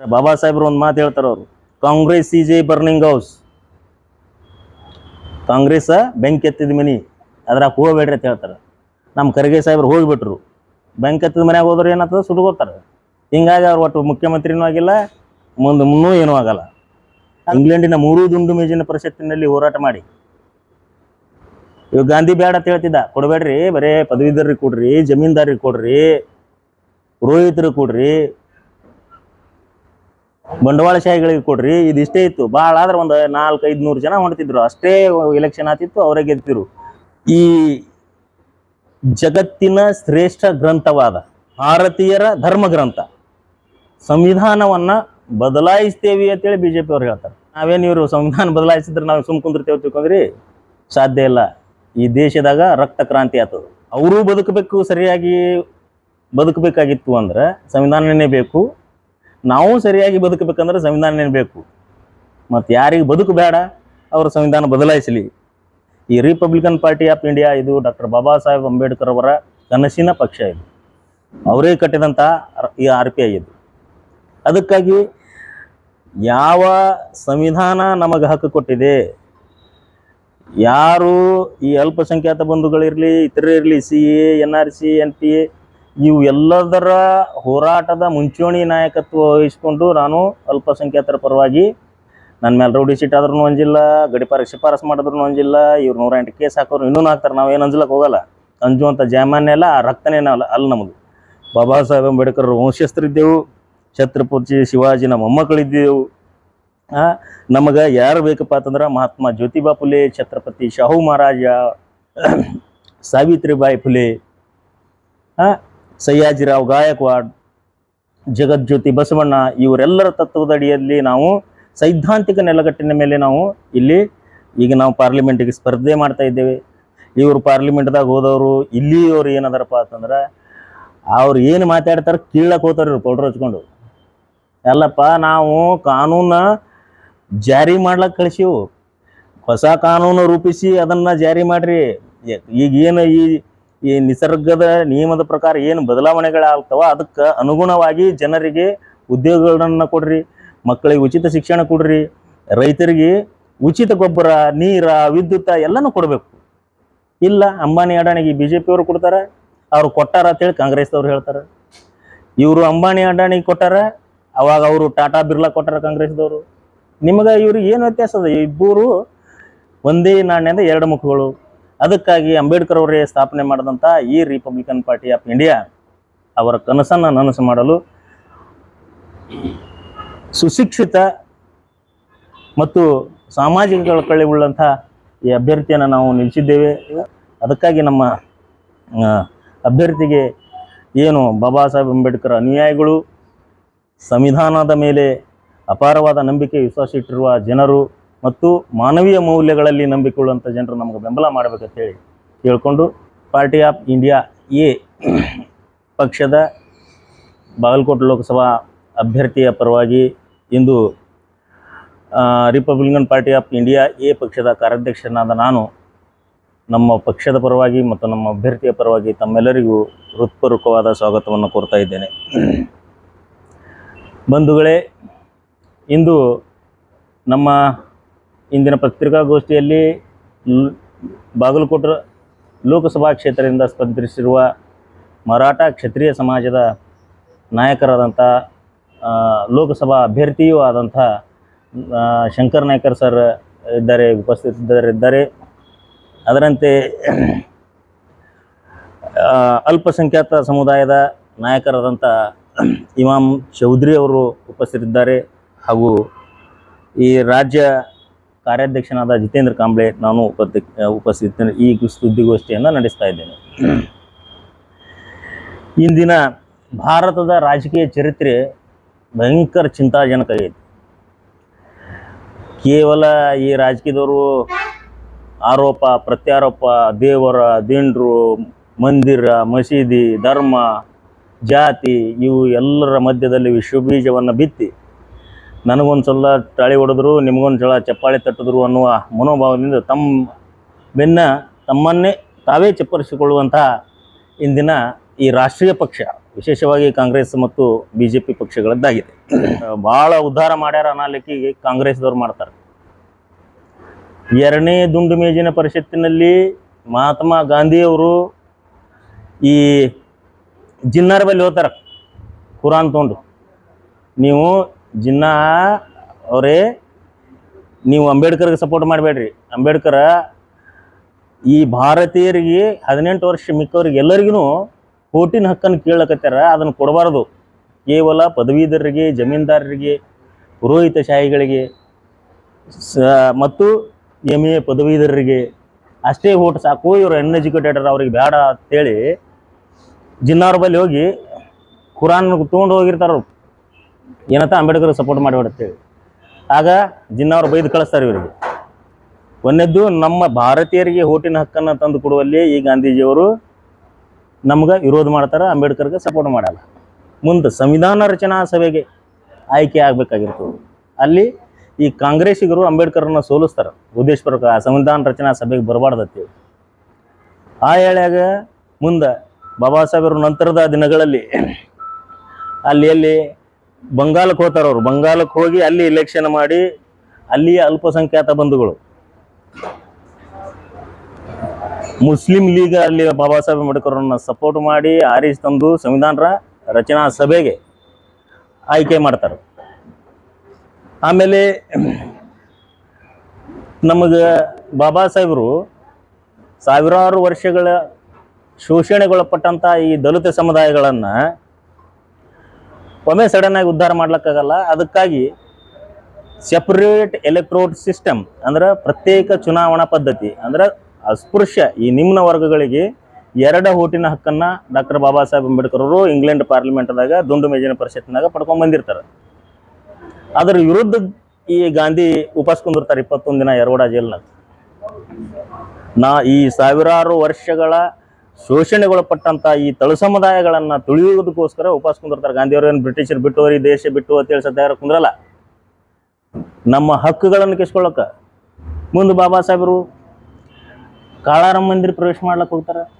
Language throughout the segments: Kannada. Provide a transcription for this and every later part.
ಬಾಬಾ ಸಾಹೇಬ್ರು ಒಂದು ಮಾತು ಹೇಳ್ತಾರ ಅವರು, Congress is a burning house Congress ಬೆಂಕಿ ಎತ್ತಿದ ಮನಿ, ಅದ್ರಾಗ ಹೋಗ್ಬೇಡ್ರಿ ಅಂತ ಹೇಳ್ತಾರೆ. ನಮ್ಮ ಖರ್ಗೆ ಸಾಹೇಬ್ರು ಹೋಗ್ಬಿಟ್ರು. ಬೆಂಕಿ ಎತ್ತಿದ ಮನ್ಯಾಗ ಹೋದ್ರೆ ಏನಾಗ್ತದೆ? ಸುಡ್ಕೋತಾರೆ ಹಿಂಗಾಗಿ ಅವ್ರು ಒಟ್ಟು ಮುಖ್ಯಮಂತ್ರಿನೂ ಆಗಿಲ್ಲ, ಮುಂದೆ ಮುನ್ನೂ ಏನೂ ಆಗಲ್ಲ. ಇಂಗ್ಲೆಂಡಿನ ಮೂರೂ ದುಂಡು ಮೇಜಿನ ಪರಿಷತ್ತಿನಲ್ಲಿ ಹೋರಾಟ ಮಾಡಿ. ಇವಾಗ ಗಾಂಧಿ ಬೇಡ ಅಂತ ಹೇಳ್ತಿದ್ದ, ಕೊಡಬೇಡ್ರಿ, ಬರೇ ಪದವೀಧರಿಗೆ ಕೊಡ್ರಿ, ಜಮೀನ್ದಾರಿಗೆ ಕೊಡ್ರಿ, ಪುರೋಹಿತರಿಗೆ ಕೊಡ್ರಿ ಬಂಡವಾಳಶಾಹಿಗಳಿಗೆ ಕೊಡ್ರಿ ಇದಿಷ್ಟೇ ಇತ್ತು. ಭಾಳ ಆದ್ರೆ ಒಂದು ನಾಲ್ಕು ಐದು ನೂರು ಜನ ಹೊಂಡ್ತಿದ್ರು ಅಷ್ಟೇ ಎಲೆಕ್ಷನ್ ಆತಿತ್ತು ಅವರೇ ಗೆದ್ದಿರು ಈ ಜಗತ್ತಿನ ಶ್ರೇಷ್ಠ ಗ್ರಂಥವಾದ ಭಾರತೀಯರ ಧರ್ಮ ಗ್ರಂಥ ಸಂವಿಧಾನವನ್ನ ಬದಲಾಯಿಸ್ತೇವಿ ಅಂತೇಳಿ ಬಿ ಜೆ ಪಿ ಅವ್ರು ಹೇಳ್ತಾರೆ. ನಾವೇನು ಇವರು ಸಂವಿಧಾನ ಬದಲಾಯಿಸಿದ್ರೆ ನಾವು ಸುಮ್ ಕುಂದಿರ್ತೇವೆ ತಿಳ್ಕೊಂಡ್ರಿ? ಸಾಧ್ಯ ಇಲ್ಲ. ಈ ದೇಶದಾಗ ರಕ್ತ ಕ್ರಾಂತಿ ಆತದ ಅವರು ಬದುಕಬೇಕು, ಸರಿಯಾಗಿ ಬದುಕಬೇಕಾಗಿತ್ತು ಅಂದ್ರೆ ಸಂವಿಧಾನನೇ ಬೇಕು. ನಾವು ಸರಿಯಾಗಿ ಬದುಕಬೇಕಂದ್ರೆ ಸಂವಿಧಾನ ಬೇಕು? ಮತ್ತು ಯಾರಿಗೆ ಬದುಕು ಬೇಡ, ಅವರ ಸಂವಿಧಾನ ಬದಲಾಯಿಸಲಿ. ಈ ರಿಪಬ್ಲಿಕನ್ ಪಾರ್ಟಿ ಆಫ್ ಇಂಡಿಯಾ ಇದು ಡಾಕ್ಟರ್ ಬಾಬಾ ಸಾಹೇಬ್ ಅಂಬೇಡ್ಕರ್ ಅವರ ಕನಸಿನ ಪಕ್ಷ ಇದು. ಅವರೇ ಕಟ್ಟಿದಂಥ ಈ ಆರ್ ಪಿ ಐ ಇದು. ಅದಕ್ಕಾಗಿ ಯಾವ ಸಂವಿಧಾನ ನಮಗೆ ಹಕ್ಕು ಕೊಟ್ಟಿದೆ, ಯಾರು ಈ ಅಲ್ಪಸಂಖ್ಯಾತ ಬಂಧುಗಳಿರಲಿ ಇತರೇ ಇರಲಿ C A N R C N P A ಇವು ಎಲ್ಲದರ ಹೋರಾಟದ ಮುಂಚೂಣಿ ನಾಯಕತ್ವ ವಹಿಸಿಕೊಂಡು ನಾನು ಅಲ್ಪಸಂಖ್ಯಾತರ ಪರವಾಗಿ ನನ್ನ ಮೇಲೆ ರೌಡಿ ಸೀಟ್ ಆದ್ರೂ ಅಂಜಿಲ್ಲ ಗಡಿಪಾರ ಶಿಫಾರಸ್ ಮಾಡಿದ್ರು ಅಂಜಿಲ್ಲ ಇವ್ರು ನೂರ ಎಂಟು ಕೇಸ್ ಹಾಕೋರು ಇನ್ನೂ ಹಾಕ್ತಾರೆ ನಾವು ಏನು ಅಂಜಲಕ್ಕೆ ಹೋಗಲ್ಲ. ಅಂಜುವಂಥ ಜಾಮಾನ್ಯ ಅಲ್ಲ, ಆ ರಕ್ತನೇ ಅಲ್ಲ ಅಲ್ಲ ನಮ್ಮದು ಬಾಬಾ ಸಾಹೇಬ್ ಅಂಬೇಡ್ಕರ್ ವಂಶಸ್ಥರಿದ್ದೆವು, ಛತ್ರಪತಿ ಶಿವಾಜಿನ ಮೊಮ್ಮಕ್ಕಳಿದ್ದೆವು. ಆ, ನಮಗೆ ಯಾರು ಬೇಕಪ್ಪ ಅಂತಂದ್ರೆ ಮಹಾತ್ಮ ಜ್ಯೋತಿಬಾ ಫುಲೆ, ಛತ್ರಪತಿ ಶಾಹು ಮಹಾರಾಜ, ಸಾವಿತ್ರಿಬಾಯಿ ಫುಲೆ, ಆ ಸಯ್ಯಾಜಿರಾವ್ ಗಾಯಕ್ವಾಡ್, ಜಗಜ್ಯೋತಿ ಬಸವಣ್ಣ ಇವರೆಲ್ಲರ ತತ್ವದ ಅಡಿಯಲ್ಲಿ ನಾವು ಸೈದ್ಧಾಂತಿಕ ನೆಲಗಟ್ಟಿನ ಮೇಲೆ ನಾವು ಇಲ್ಲಿ ಈಗ ನಾವು ಪಾರ್ಲಿಮೆಂಟಿಗೆ ಸ್ಪರ್ಧೆ ಮಾಡ್ತಾ ಇದ್ದೇವೆ. ಇವರು ಪಾರ್ಲಿಮೆಂಟ್ದಾಗ ಹೋದವರು ಇಲ್ಲಿಯವರು ಏನದಾರಪ್ಪ ಅಂತಂದ್ರೆ ಅವ್ರು ಏನು ಮಾತಾಡ್ತಾರೆ ಕೀಳಕ್ಕೆ ಹೋಗ್ತಾರೆ ಇವ್ರು ಪೌಡ್ರ್ ಹಚ್ಕೊಂಡು. ಅಲ್ಲಪ್ಪ, ನಾವು ಕಾನೂನ ಜಾರಿ ಮಾಡ್ಲಕ್ಕೆ ಕಳಿಸಿವು. ಹೊಸ ಕಾನೂನು ರೂಪಿಸಿ ಅದನ್ನು ಜಾರಿ ಮಾಡಿರಿ. ಈಗ ಏನು ಈ ಈ ನಿಸರ್ಗದ ನಿಯಮದ ಪ್ರಕಾರ ಏನು ಬದಲಾವಣೆಗಳಾಗ್ತವ, ಅದಕ್ಕೆ ಅನುಗುಣವಾಗಿ ಜನರಿಗೆ ಉದ್ಯೋಗಗಳನ್ನು ಕೊಡ್ರಿ, ಮಕ್ಕಳಿಗೆ ಉಚಿತ ಶಿಕ್ಷಣ ಕೊಡ್ರಿ, ರೈತರಿಗೆ ಉಚಿತ ಗೊಬ್ಬರ, ನೀರ, ವಿದ್ಯುತ್ ಎಲ್ಲನೂ ಕೊಡಬೇಕು. ಇಲ್ಲ, ಅಂಬಾನಿ ಅಡಾಣಿಗೆ ಬಿ ಜೆ ಪಿಯವರು ಕೊಡ್ತಾರೆ, ಅವ್ರು ಕೊಟ್ಟಾರ ಅಂತೇಳಿ ಕಾಂಗ್ರೆಸ್ದವ್ರು ಹೇಳ್ತಾರೆ. ಇವರು ಅಂಬಾನಿ ಅಡಾಣಿಗೆ ಕೊಟ್ಟಾರ, ಅವಾಗ ಅವರು ಟಾಟಾ ಬಿರ್ಲಾ ಕೊಟ್ಟಾರ ಕಾಂಗ್ರೆಸ್ದವರು. ನಿಮಗೆ ಇವ್ರಿಗೆ ಏನು ವ್ಯತ್ಯಾಸ ಅದ? ಇಬ್ಬರು ಒಂದೇ ನಾಣ್ಯದ ಎರಡು ಮುಖಗಳು. ಅದಕ್ಕಾಗಿ ಅಂಬೇಡ್ಕರ್ ಅವರೇ ಸ್ಥಾಪನೆ ಮಾಡಿದಂಥ ಈ ರಿಪಬ್ಲಿಕನ್ ಪಾರ್ಟಿ ಆಫ್ ಇಂಡಿಯಾ ಅವರ ಕನಸನ್ನು ನನಸು ಮಾಡಲು ಸುಶಿಕ್ಷಿತ ಮತ್ತು ಸಾಮಾಜಿಕ ಕಳಕಳಿ ಉಳ್ಳಂಥ ಈ ಅಭ್ಯರ್ಥಿಯನ್ನು ನಾವು ನಿಲ್ಲಿಸಿದ್ದೇವೆ. ಅದಕ್ಕಾಗಿ ನಮ್ಮ ಅಭ್ಯರ್ಥಿಗೆ ಏನು ಬಾಬಾ ಸಾಹೇಬ್ ಅಂಬೇಡ್ಕರ್ ಅನುಯಾಯಿಗಳು, ಸಂವಿಧಾನದ ಮೇಲೆ ಅಪಾರವಾದ ನಂಬಿಕೆ ವಿಶ್ವಾಸ ಇಟ್ಟಿರುವ ಜನರು ಮತ್ತು ಮಾನವೀಯ ಮೌಲ್ಯಗಳಲ್ಲಿ ನಂಬಿಕೊಳ್ಳುವಂಥ ಜನರು ನಮಗೆ ಬೆಂಬಲ ಮಾಡಬೇಕಂತ ಹೇಳಿ ಕೇಳಿಕೊಂಡು ಪಾರ್ಟಿ ಆಫ್ ಇಂಡಿಯಾ ಎ ಪಕ್ಷದ ಬಾಗಲಕೋಟೆ ಲೋಕಸಭಾ ಅಭ್ಯರ್ಥಿಯ ಪರವಾಗಿ ಇಂದು Republican Party of India A ಪಕ್ಷದ ಕಾರ್ಯಾಧ್ಯಕ್ಷನಾದ ನಾನು ನಮ್ಮ ಪಕ್ಷದ ಪರವಾಗಿ ಮತ್ತು ನಮ್ಮ ಅಭ್ಯರ್ಥಿಯ ಪರವಾಗಿ ತಮ್ಮೆಲ್ಲರಿಗೂ ಹೃತ್ಪೂರ್ವಕವಾದ ಸ್ವಾಗತವನ್ನು ಕೋರ್ತಾ ಇದ್ದೇನೆ. ಬಂಧುಗಳೇ, ಇಂದು ನಮ್ಮ ಇಂದಿನ ಪತ್ರಿಕಾಗೋಷ್ಠಿಯಲ್ಲಿ ಬಾಗಲಕೋಟೆ ಲೋಕಸಭಾ ಕ್ಷೇತ್ರದಿಂದ ಸ್ಪರ್ಧಿಸಿರುವ ಮರಾಠ ಕ್ಷತ್ರಿಯ ಸಮಾಜದ ನಾಯಕರಾದಂಥ ಲೋಕಸಭಾ ಅಭ್ಯರ್ಥಿಯೂ ಆದಂಥ ಶಂಕರ್ ನಾಯ್ಕರ್ ಸರ್ ಇದ್ದಾರೆ, ಉಪಸ್ಥಿತರಿದ್ದಾರೆ. ಅದರಂತೆ ಅಲ್ಪಸಂಖ್ಯಾತ ಸಮುದಾಯದ ನಾಯಕರಾದಂಥ ಇಮಾಮ್ ಚೌಧರಿ ಅವರು ಉಪಸ್ಥಿತರಿದ್ದಾರೆ ಹಾಗೂ ಈ ರಾಜ್ಯ ಕಾರ್ಯಾಧ್ಯಕ್ಷನಾದ ಜಿತೇಂದ್ರ ಕಾಂಬ್ಳೆ ನಾನು ಉಪಸ್ಥಿ ಉಪಸ್ಥಿತ ಈ ಸುದ್ದಿಗೋಷ್ಠಿಯನ್ನು ನಡೆಸ್ತಾ ಇದ್ದೇನೆ. ಇಂದಿನ ಭಾರತದ ರಾಜಕೀಯ ಚರಿತ್ರೆ ಭಯಂಕರ ಚಿಂತಾಜನಕ ಐತಿ. ಕೇವಲ ಈ ರಾಜಕೀಯದವರು ಆರೋಪ, ಪ್ರತ್ಯಾರೋಪ, ದೇವರ, ದಿಂಡ್ರು, ಮಂದಿರ, ಮಸೀದಿ, ಧರ್ಮ, ಜಾತಿ ಇವು ಎಲ್ಲರ ಮಧ್ಯದಲ್ಲಿ ವಿಶ್ವಬೀಜವನ್ನು ಬಿತ್ತಿ ನನಗೊಂದು ಸಲ ತಾಳಿ ಹೊಡೆದ್ರು ನಿಮಗೊಂದು ಸಲ ಚಪ್ಪಾಳೆ ತಟ್ಟಿದ್ರು ಅನ್ನುವ ಮನೋಭಾವದಿಂದ ತಮ್ಮ ಬೆನ್ನ ತಮ್ಮನ್ನೇ ತಾವೇ ಚಪ್ಪರಿಸಿಕೊಳ್ಳುವಂತಹ ಇಂದಿನ ಈ ರಾಷ್ಟ್ರೀಯ ಪಕ್ಷ, ವಿಶೇಷವಾಗಿ ಕಾಂಗ್ರೆಸ್ ಮತ್ತು ಬಿ ಜೆ ಪಿ ಪಕ್ಷಗಳದ್ದಾಗಿದೆ ಭಾಳ ಉದ್ಧಾರ ಮಾಡ್ಯಾರ ಅನ್ನಲಿಕ್ಕೆ ಕಾಂಗ್ರೆಸ್ದವ್ರು ಮಾಡ್ತಾರೆ. ಎರಡನೇ ದುಂಡು ಮೇಜಿನ ಪರಿಷತ್ತಿನಲ್ಲಿ ಮಹಾತ್ಮ ಗಾಂಧಿಯವರು ಈ ಜಿನ್ನಾರ ಬಲ್ಲಿ ಹೋಗ್ತಾರೆ ಕುರಾನ್ ತೊಗೊಂಡು. ನೀವು ಜಿನ್ನಾ ಅವರೇ, ನೀವು ಅಂಬೇಡ್ಕರ್ಗೆ ಸಪೋರ್ಟ್ ಮಾಡಬೇಡ್ರಿ. ಅಂಬೇಡ್ಕರ ಈ ಭಾರತೀಯರಿಗೆ ಹದಿನೆಂಟು ವರ್ಷ ಮಿಕ್ಕವ್ರಿಗೆ ಎಲ್ಲರಿಗೂ ಕೋಟಿನ ಹಕ್ಕನ್ನು ಕೇಳಕತ್ತಾರ ಅದನ್ನು ಕೊಡಬಾರ್ದು. ಕೇವಲ ಪದವೀಧರರಿಗೆ, ಜಮೀನ್ದಾರರಿಗೆ, ಪುರೋಹಿತ ಶಾಹಿಗಳಿಗೆ, ಸ ಮತ್ತು ಎಂ ಎ ಪದವೀಧರರಿಗೆ ಅಷ್ಟೇ ಓಟ್ ಸಾಕು, ಇವರು ಅನ್ಎಜುಕೇಟೆಡರ್ ಅವ್ರಿಗೆ ಬೇಡ ಅಂತೇಳಿ ಜಿನ್ನಾವ್ರ ಬಳಿ ಹೋಗಿ ಕುರಾನ್ ತೊಗೊಂಡು ಹೋಗಿರ್ತಾರ ಏನಂತ ಅಂಬೇಡ್ಕರ್ ಸಪೋರ್ಟ್ ಮಾಡಿಬಿಡುತ್ತೇವೆ ಆಗ ಜಿನ್ನವ್ರು ಬೈದು ಕಳಿಸ್ತಾರೆ ಇವರಿಗೆ. ಒಂದೆದ್ದು ನಮ್ಮ ಭಾರತೀಯರಿಗೆ ಹೋಟಿನ ಹಕ್ಕನ್ನು ತಂದು ಕೊಡುವಲ್ಲಿ ಈ ಗಾಂಧೀಜಿಯವರು ನಮ್ಗೆ ವಿರೋಧ ಮಾಡ್ತಾರೆ, ಅಂಬೇಡ್ಕರ್ಗೆ ಸಪೋರ್ಟ್ ಮಾಡಲ್ಲ. ಮುಂದೆ ಸಂವಿಧಾನ ರಚನಾ ಸಭೆಗೆ ಆಯ್ಕೆ ಆಗಬೇಕಾಗಿರ್ತದೆ. ಅಲ್ಲಿ ಈ ಕಾಂಗ್ರೆಸ್ಸಿಗರು ಅಂಬೇಡ್ಕರ್ನ ಸೋಲಿಸ್ತಾರೆ. ಉದ್ದೇಶಪೂರ್ವಕ ಆ ಸಂವಿಧಾನ ರಚನಾ ಸಭೆಗೆ ಬರಬಾರ್ದತ್ತೇಳಿ ಆ ಹೇಳ್ಯಾಗ ಮುಂದೆ ಬಾಬಾ ಸಾಹೇಬ್ರ ನಂತರದ ದಿನಗಳಲ್ಲಿ ಅಲ್ಲಿ ಎಲ್ಲಿ ಬಂಗಾಲಕ್ಕೆ ಹೋಗ್ತಾರೆ ಅವರು. ಬಂಗಾಲಕ್ಕೆ ಹೋಗಿ ಅಲ್ಲಿ ಇಲೆಕ್ಷನ್ ಮಾಡಿ ಅಲ್ಲಿಯ ಅಲ್ಪಸಂಖ್ಯಾತ ಬಂಧುಗಳು. ಮುಸ್ಲಿಂ ಲೀಗ್ ಅಲ್ಲಿ ಬಾಬಾ ಸಾಹೇಬ್ ಅಂಬೇಡ್ಕರ್ನ ಸಪೋರ್ಟ್ ಮಾಡಿ ಆರಿಸಿ ತಂದು ಸಂವಿಧಾನರ ರಚನಾ ಸಭೆಗೆ ಆಯ್ಕೆ ಮಾಡ್ತಾರೆ. ಆಮೇಲೆ ನಮಗೆ ಬಾಬಾ ಸಾಹೇಬರು ಸಾವಿರಾರು ವರ್ಷಗಳ ಶೋಷಣೆಗೊಳಪಟ್ಟಂಥ ಈ ದಲಿತ ಸಮುದಾಯಗಳನ್ನು ಒಮ್ಮೆ ಸಡನ್ ಆಗಿ ಉದ್ಧಾರ ಮಾಡ್ಲಿಕ್ಕಾಗಲ್ಲ. ಅದಕ್ಕಾಗಿ ಸೆಪರೇಟ್ ಎಲೆಕ್ಟ್ರೋಡ್ ಸಿಸ್ಟಮ್ ಅಂದ್ರೆ ಪ್ರತ್ಯೇಕ ಚುನಾವಣಾ ಪದ್ಧತಿ ಅಂದ್ರೆ ಅಸ್ಪೃಶ್ಯ ಈ ನಿಮ್ನ ವರ್ಗಗಳಿಗೆ ಎರಡ ಓಟಿನ ಹಕ್ಕನ್ನ ಡಾಕ್ಟರ್ ಬಾಬಾ ಸಾಹೇಬ್ ಅಂಬೇಡ್ಕರ್ ಅವರು ಇಂಗ್ಲೆಂಡ್ ಪಾರ್ಲಿಮೆಂಟ್ದಾಗ ದುಂಡು ಮೇಜಿನ ಪರಿಷತ್ನಾಗ ಪಡ್ಕೊಂಡ್ ಬಂದಿರ್ತಾರೆ. ಅದ್ರ ವಿರುದ್ಧ ಈ ಗಾಂಧಿ ಉಪಾಸ್ಕೊಂಡಿರ್ತಾರೆ ಇಪ್ಪತ್ತೊಂದು ದಿನ ಯರವಾಡ ಜೈಲ್ನಾಗ ನಾ ಈ ಸಾವಿರಾರು ವರ್ಷಗಳ ಶೋಷಣೆಗೊಳಪಟ್ಟಂತ ಈ ತಳು ಸಮುದಾಯಗಳನ್ನ ತುಳಿಯುವುದಕ್ಕೋಸ್ಕರ ಉಪವಾಸ ಗಾಂಧಿಯವರು ಏನು ಬ್ರಿಟಿಷರು ಬಿಟ್ಟು ಈ ದೇಶ ಬಿಟ್ಟು ಅಂತೇಳಿ ಸದ್ಯ ಕುಂದ್ರಲ್ಲ. ನಮ್ಮ ಹಕ್ಕುಗಳನ್ನು ಕಿಸ್ಕೊಳ್ಳೋಕ. ಮುಂದೆ ಬಾಬಾ ಸಾಹೇಬರು ಕಾಳಾರಾಮ ಮಂದಿರ ಪ್ರವೇಶ ಮಾಡ್ಲಕ್ಕೆ ಹೋಗ್ತಾರೆ.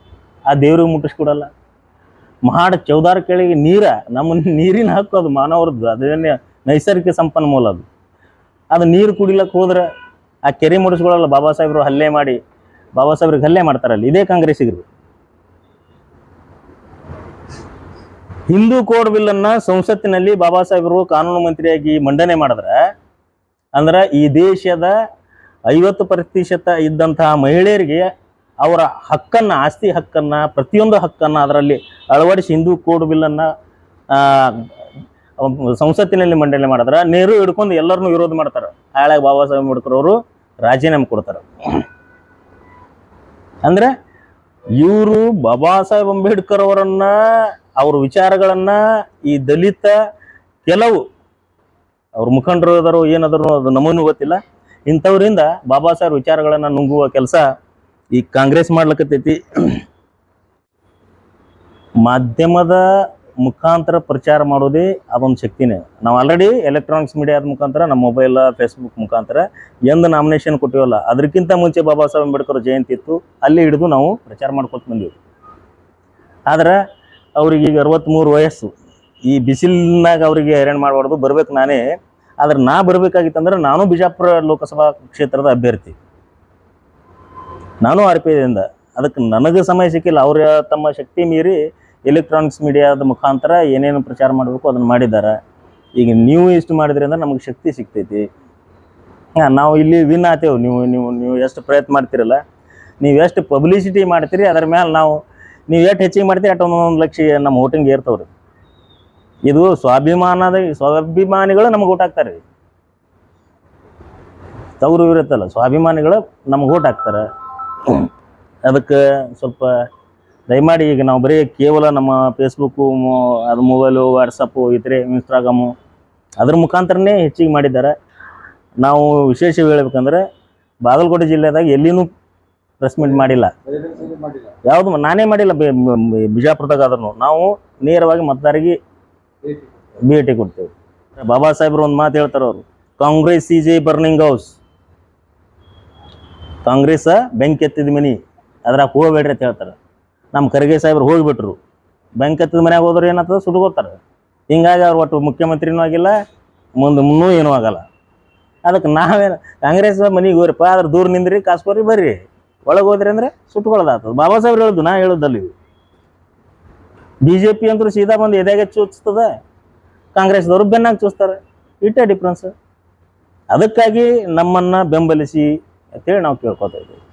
ಆ ದೇವ್ರಿಗೆ ಮುಟ್ಟಿಸ್ಕೊಡಲ್ಲ ಮಹಾಡ ಚೌದಾರ ಕೆಳಗೆ ನೀರ, ನಮ್ಮ ನೀರಿನ ಹಕ್ಕು ಅದು, ಮಾನವರದ್ದು. ಅದೇನೇ ನೈಸರ್ಗಿಕ ಸಂಪನ್ಮೂಲ ಅದು. ಅದು ನೀರು ಕುಡಿಲಕ್ಕೆ ಹೋದ್ರೆ ಆ ಕೆರೆ ಮುಡಿಸ್ಕೊಳ್ಳಲ್ಲ ಬಾಬಾ ಸಾಹೇಬರು ಹಲ್ಲೆ ಮಾಡಿ. ಬಾಬಾ ಸಾಹೇಬ್ರಿಗೆ ಹಲ್ಲೆ ಮಾಡ್ತಾರಲ್ಲಿ. ಇದೇ ಕಾಂಗ್ರೆಸ್ಸಿಗರು. ಹಿಂದೂ ಕೋಡ್ ಬಿಲ್ ಅನ್ನ ಸಂಸತ್ತಿನಲ್ಲಿ ಬಾಬಾ ಸಾಹೇಬರು ಕಾನೂನು ಮಂತ್ರಿಯಾಗಿ ಮಂಡನೆ ಮಾಡಿದ್ರೆ, ಅಂದ್ರೆ ಈ ದೇಶದ ಐವತ್ತು ಪ್ರತಿಶತ ಇದ್ದಂತಹ ಮಹಿಳೆಯರಿಗೆ ಅವರ ಹಕ್ಕನ್ನ, ಆಸ್ತಿ ಹಕ್ಕನ್ನ, ಪ್ರತಿಯೊಂದು ಹಕ್ಕನ್ನ ಅದರಲ್ಲಿ ಅಳವಡಿಸಿ ಹಿಂದೂ ಕೋಡ್ ಬಿಲ್ ಅನ್ನ ಸಂಸತ್ತಿನಲ್ಲಿ ಮಂಡನೆ ಮಾಡಿದ್ರೆ ನೆಹರು ಹಿಡ್ಕೊಂಡು ಎಲ್ಲರನ್ನೂ ವಿರೋಧ ಮಾಡ್ತಾರೆ. ಹಾಳೆ ಬಾಬಾ ಸಾಹೇಬ್ ಅಂಬೇಡ್ಕರ್ ಅವರು ರಾಜೀನಾಮೆ ಕೊಡ್ತಾರೆ. ಅಂದ್ರೆ ಇವರು ಬಾಬಾ ಸಾಹೇಬ್ ಅಂಬೇಡ್ಕರ್ ಅವರನ್ನ ಅವ್ರ ವಿಚಾರಗಳನ್ನ ಈ ದಲಿತ ಕೆಲವು ಅವ್ರ ಮುಖಂಡರು ಅದಾರೋ ಏನಾದರೂ ಅದು ನಮಗೂ ಗೊತ್ತಿಲ್ಲ. ಇಂಥವ್ರಿಂದ ಬಾಬಾ ಸಾಹೇಬ್ ವಿಚಾರಗಳನ್ನ ನುಂಗುವ ಕೆಲಸ ಈ ಕಾಂಗ್ರೆಸ್ ಮಾಡ್ಲಕತ್ತೈತಿ. ಮಾಧ್ಯಮದ ಮುಖಾಂತರ ಪ್ರಚಾರ ಮಾಡೋದೇ ಅದೊಂದು ಶಕ್ತಿನೇ. ನಾವು ಆಲ್ರೆಡಿ ಎಲೆಕ್ಟ್ರಾನಿಕ್ಸ್ ಮೀಡಿಯಾದ ಮುಖಾಂತರ ನಮ್ಮ ಮೊಬೈಲ್ ಫೇಸ್ಬುಕ್ ಮುಖಾಂತರ ಎಂದು ನಾಮಿನೇಷನ್ ಕೊಟ್ಟಿವಲ್ಲ ಅದಕ್ಕಿಂತ ಮುಂಚೆ ಬಾಬಾ ಸಾಹೇಬ್ ಅಂಬೇಡ್ಕರ್ ಜಯಂತಿ ಇತ್ತು, ಅಲ್ಲಿ ಹಿಡಿದು ನಾವು ಪ್ರಚಾರ ಮಾಡ್ಕೊತ ಬಂದೀವಿ. ಆದ್ರೆ ಅವ್ರಿಗೆ ಈಗ ಅರವತ್ತ್ಮೂರು ವಯಸ್ಸು. ಈ ಬಿಸಿಲಿನಾಗ ಅವರಿಗೆ ಹೈರಾಣ ಮಾಡಬಾರ್ದು, ಬರ್ಬೇಕು ನಾನೇ. ಆದ್ರೆ ನಾ ಬರ್ಬೇಕಾಗಿತ್ತಂದ್ರೆ ನಾನು ಬಿಜಾಪುರ ಲೋಕಸಭಾ ಕ್ಷೇತ್ರದ ಅಭ್ಯರ್ಥಿ. ನಾನು ಆರ್ ಪಿ ಅದಕ್ಕೆ ನನಗೆ ಸಮಯ ಸಿಕ್ಕಿಲ್ಲ. ಅವ್ರ ತಮ್ಮ ಶಕ್ತಿ ಮೀರಿ ಎಲೆಕ್ಟ್ರಾನಿಕ್ಸ್ ಮೀಡಿಯಾದ ಮುಖಾಂತರ ಏನೇನು ಪ್ರಚಾರ ಮಾಡಬೇಕು ಅದನ್ನು ಮಾಡಿದ್ದಾರೆ. ಈಗ ನೀವು ಇಷ್ಟು ಮಾಡಿದ್ರಿಂದ ನಮಗೆ ಶಕ್ತಿ ಸಿಗ್ತೈತಿ. ನಾವು ಇಲ್ಲಿ ವಿನ್ ಆತೇವೆ ನೀವು ನೀವು ನೀವು ಎಷ್ಟು ಪ್ರಯತ್ನ ಮಾಡ್ತಿರಲ್ಲ. ನೀವು ಎಷ್ಟು ಪಬ್ಲಿಸಿಟಿ ಮಾಡ್ತೀರಿ, ಅದ್ರ ಮೇಲೆ ನಾವು ನೀವು ಎಷ್ಟು ಹೆಚ್ಚಿಗೆ ಮಾಡ್ತೀರಿ, ಅಷ್ಟು ಒಂದೊಂದು ಲಕ್ಷ ನಮ್ಮ ವೋಟಿಂಗ್ ಏರ್ತವ್ರಿ. ಇದು ಸ್ವಾಭಿಮಾನದ, ಸ್ವಾಭಿಮಾನಿಗಳು ನಮ್ಗೆ ಓಟ್ ಹಾಕ್ತಾರೆ. ರೀ ತವರು ಇರುತ್ತಲ್ಲ, ಸ್ವಾಭಿಮಾನಿಗಳು ನಮ್ಗೆ ಓಟ್ ಹಾಕ್ತಾರೆ. ಅದಕ್ಕೆ ಸ್ವಲ್ಪ ದಯಮಾಡಿ ಈಗ ನಾವು ಬರೀ ಕೇವಲ ನಮ್ಮ ಫೇಸ್ಬುಕ್ಕು ಅದು ಮೊಬೈಲು ವಾಟ್ಸಪ್ಪು ಇತರೆ ಇನ್ಸ್ಟಾಗ್ರಾಮು ಅದ್ರ ಮುಖಾಂತರನೇ ಹೆಚ್ಚಿಗೆ ಮಾಡಿದ್ದಾರೆ. ನಾವು ವಿಶೇಷ ಹೇಳ್ಬೇಕಂದ್ರೆ, ಬಾಗಲಕೋಟೆ ಜಿಲ್ಲೆದಾಗ ಎಲ್ಲಿನೂ ಪ್ರೆಸ್ ಮೀಟ್ ಮಾಡಿಲ್ಲ. ಯಾವುದು ನಾನೇ ಮಾಡಿಲ್ಲ ಬಿಜಾಪುರದಾಗ ಅದನ್ನು ನಾವು ನೇರವಾಗಿ ಮತದಾರಿಗೆ ಭೇಟಿ ಕೊಡ್ತೇವೆ. ಬಾಬಾ ಸಾಹೇಬ್ರು ಒಂದು ಮಾತು ಹೇಳ್ತಾರ ಅವರು. Congress is a burning house Congress ಬೆಂಕಿ ಎತ್ತಿದ ಮನಿ. ಅದ್ರಾಗ ಹೋಗ್ಬೇಡ್ರಿ ಅಂತ ಹೇಳ್ತಾರೆ. ನಮ್ಮ ಖರ್ಗೆ ಸಾಹೇಬ್ರು ಹೋಗ್ಬಿಟ್ರು. ಬೆಂಕ್ ಎತ್ತಿದ ಮನ್ಯಾಗ ಹೋದ್ರೆ ಏನಾಗ್ತದೆ? ಸುಟ್ಕೋತಾರೆ ಹಿಂಗಾಗಿ ಅವ್ರು ಒಟ್ಟು ಮುಖ್ಯಮಂತ್ರಿನೂ ಆಗಿಲ್ಲ, ಮುಂದೆ ಮುನ್ನೂ ಏನೂ ಆಗಲ್ಲ. ಅದಕ್ಕೆ ನಾವೇನು, ಕಾಂಗ್ರೆಸ್ ಮನೆಗೆ ಹೋಗ್ರಿಪ್ಪ ಅದ್ರ ದೂರ ನಿಂದ್ರಿ, ಕಾಸ್ಕೋರಿ ಬರ್ರಿ. ಒಳಗೆ ಹೋದ್ರೆ ಅಂದ್ರೆ ಸುಟ್ಕೊಳ್ಳೋದಾಗ್ತದೆ. ಬಾಬಾ ಸಾಹೇಬ್ರು ಹೇಳುದು, ನಾ ಹೇಳುದಲ್ಲಿ ಬಿಜೆಪಿ ಬಿ ಜೆ ಪಿ ಅಂತೂ ಸೀದಾ ಬಂದು ಎದೆಗೆ ಚೂಸ್ತದ ಕಾಂಗ್ರೆಸ್ದವ್ರು ಬೆನ್ನಾಗಿ ಚೂಸ್ತಾರೆ. ಇಟ್ಟೆ ಡಿಫ್ರೆನ್ಸ್ ಅದಕ್ಕಾಗಿ ನಮ್ಮನ್ನ ಬೆಂಬಲಿಸಿ ಅಂತೇಳಿ ನಾವು ಕೇಳ್ಕೊತಾ ಇದ್ದೀವಿ.